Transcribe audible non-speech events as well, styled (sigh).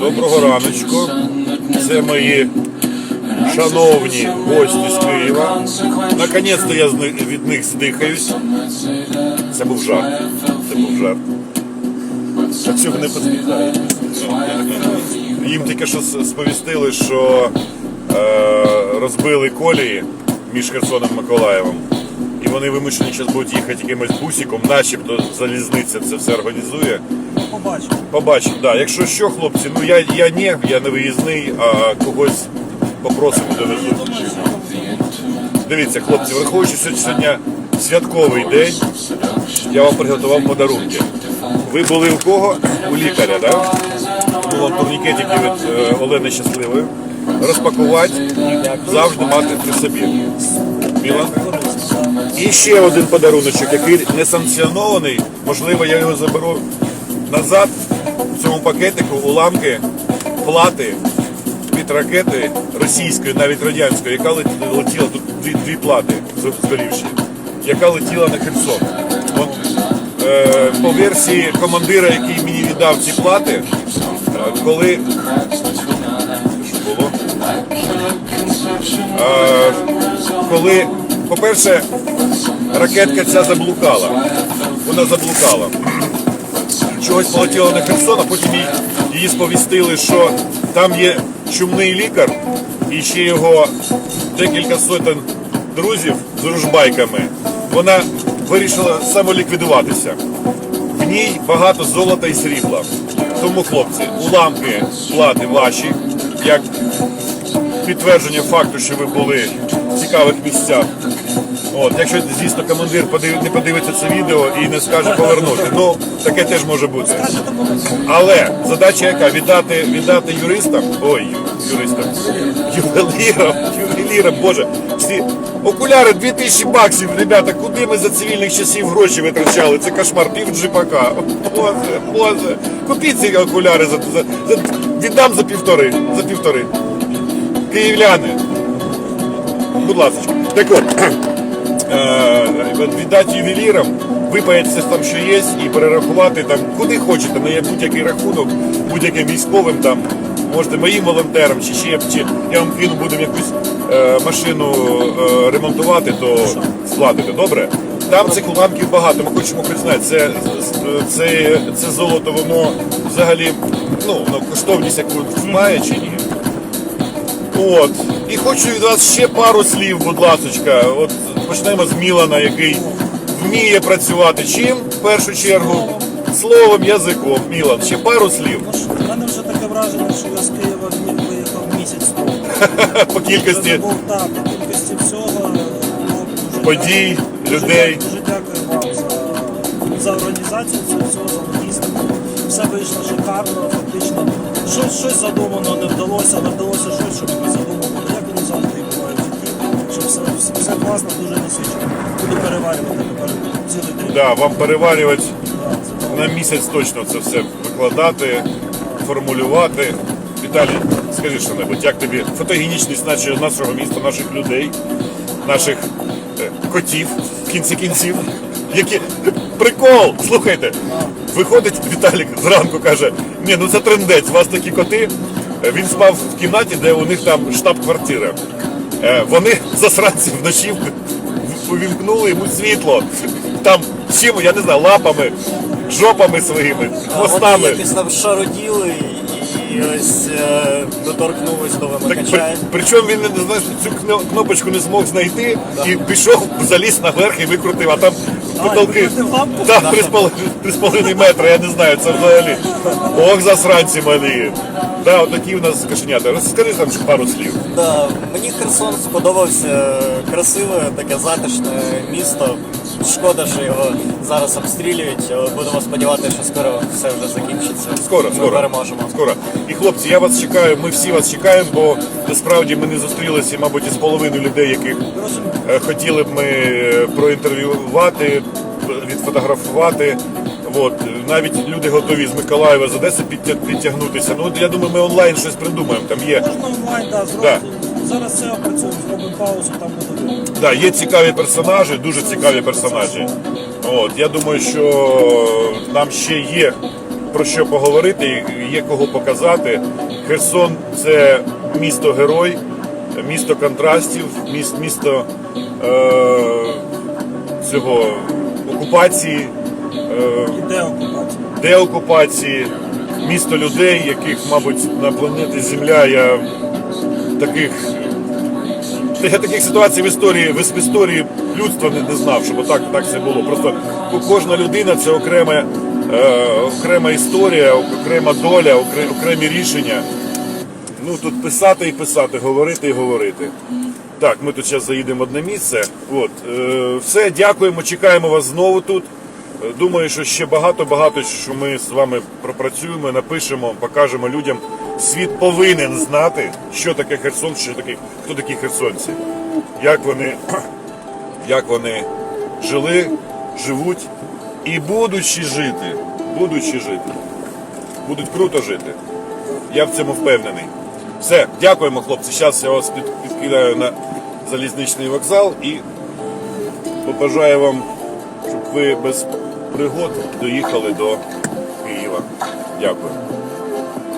Доброго раночку. Це мої шановні гості з Києва. Наконець-то я від них здихаюсь. Це був жарт. Це був жарт. А чого не посміхаєтесь? Їм тільки що сповістили, що е, розбили колії між Херсоном і Миколаєвом. І вони вимушені зараз будуть їхати якимось бусиком, начебто залізниця це все організує. Побачимо. Побачимо, да. Якщо що, хлопці, ну я, я не, я не виїзний, а когось попросимо довезуть. Дивіться, хлопці, враховуючи сьогодні святковий день, я вам приготував подарунки. Ви були у кого? У лікаря, так? Був вам турнікетики від е, Олени Щасливої. Розпакувати, завжди мати при собі. Мілан? І ще один подаруночок, який не санкціонований. Можливо, я його заберу назад в цьому пакетику уламки плати від ракети російської, навіть радянської, яка летіла тут дві, дві плати згорівші, яка летіла на Херсон. От, е, по версії командира, який мені віддав ці плати, е, коли було? Е, коли, по-перше, ракетка ця заблукала. Вона заблукала. Чогось полетіла на Херсон, а потім її сповістили, що там є чумний лікар і ще його декілька сотень друзів з ружбайками. Вона вирішила самоліквідуватися. В ній багато золота і срібла. Тому, хлопці, уламки плати ваші, як підтвердження факту, що ви були цікавих місцях. От, якщо, звісно, командир не подивиться це відео і не скаже повернути, ну таке теж може бути. Але задача яка? Віддати, віддати юристам, ой, юристам, ювелірам, ювелірам, боже, ці окуляри 2000 баксів, ребята, куди ми за цивільних часів гроші витрачали? Це кошмар, пів джипака. Боже, боже, купіть ці окуляри за, за, за віддам за півтори, за півтори. Київляни, будь ласка. Так от, (clears throat) е, віддати ювелірам, випаятися там, що є, і перерахувати там куди хочете, на будь-який рахунок, будь-яким військовим там, можете моїм волонтерам, чи ще чи я вам кину, будемо якусь е, машину е, ремонтувати, то сплатите. Добре? Там цих уламків багато. Ми хочемо хоч знати, це, це, це золото, воно взагалі ну, коштовність яку має чи ні. От. І хочу від вас ще пару слів, будь ласочка. От почнемо з Мілана, який вміє працювати чим в першу чергу? Словом, язиком. Мілан, ще пару слів Ну що, в мене вже таке враження, що я з Києва виїхав місяць тому. (laughs) по кількості забув так, по кількості всього. Ну, дуже подій, людей. Дуже, дякую вам за, за організацію цього всього, за логістику. Все вийшло шикарно, фактично. Щось, щось задумано не вдалося, але вдалося щось, щоб не задумано. Як воно завжди буває в житті. Що все, все, класно, дуже насичено. Буду переварювати тепер цілий день. Да, вам переварювати на місяць точно це все викладати, формулювати. Віталій, скажи що-небудь, як тобі фотогенічність нашого, нашого міста, наших людей, наших е, котів в кінці кінців. Які прикол! Слухайте, виходить Віталік зранку каже: ні, ну це трендець, у вас такі коти. Е, Він спав в кімнаті, де у них там штаб-квартира. Е, Вони (laughs) засранці вночі увімкнули йому світло. Там чим, я не знаю, лапами, жопами своїми, Вони хвостами. якось там шароділи і ось е, доторкнулись до Так, вимикача. при, причому він не знає, цю кно- кнопочку не змог знайти і пішов, заліз наверх і викрутив, а там потолки викрутив лампу? так, три з половиною- три з половиною метри, я не знаю, це взагалі. Ох, засранці малі. Да, от такі в нас кошенята. Розкажи там ще пару слів. Да, мені Херсон сподобався красиве, таке затишне місто. Шкода, що його зараз обстрілюють, але будемо сподіватися, що скоро все вже закінчиться. Скоро, Ми скоро. переможемо. Скоро. І хлопці, я вас чекаю, ми всі вас чекаємо, бо насправді ми не зустрілися, мабуть, із половиною людей, яких е, хотіли б ми е, проінтерв'ювати, відфотографувати. От. Навіть люди готові з Миколаєва, з Одеси підтя- підтягнутися. Ну, я думаю, ми онлайн щось придумаємо. Там є, Можна онлайн, да, Да. Зараз це опрацюємо, зробимо паузу, там буде да, є цікаві персонажі, дуже цікаві персонажі. От. Я думаю, що нам ще є про що поговорити, є кого показати. Херсон це місто герой, місто контрастів, міс- місто е, цього окупації. Деокупації, місто людей, яких, мабуть, на планеті Земля я таких. Я таких ситуацій в історії, в історії людства не, не знав, щоб так, так це було. Просто кожна людина це окреме, е, окрема історія, окрема доля, окре- окремі рішення. Ну тут писати і писати, говорити і говорити. Так, ми тут зараз заїдемо в одне місце. От, е, все, дякуємо, чекаємо вас знову тут. Думаю, що ще багато-багато, що ми з вами пропрацюємо, напишемо, покажемо людям. Світ повинен знати, що таке Херсон, що таке, хто такі херсонці, як вони, (clears throat) як вони жили, живуть і будучи жити, будучи жити, будуть круто жити. Я в цьому впевнений. Все, дякуємо, хлопці. Зараз я вас підкидаю на залізничний вокзал і побажаю вам, щоб ви без пригод доїхали до Києва. Дякую.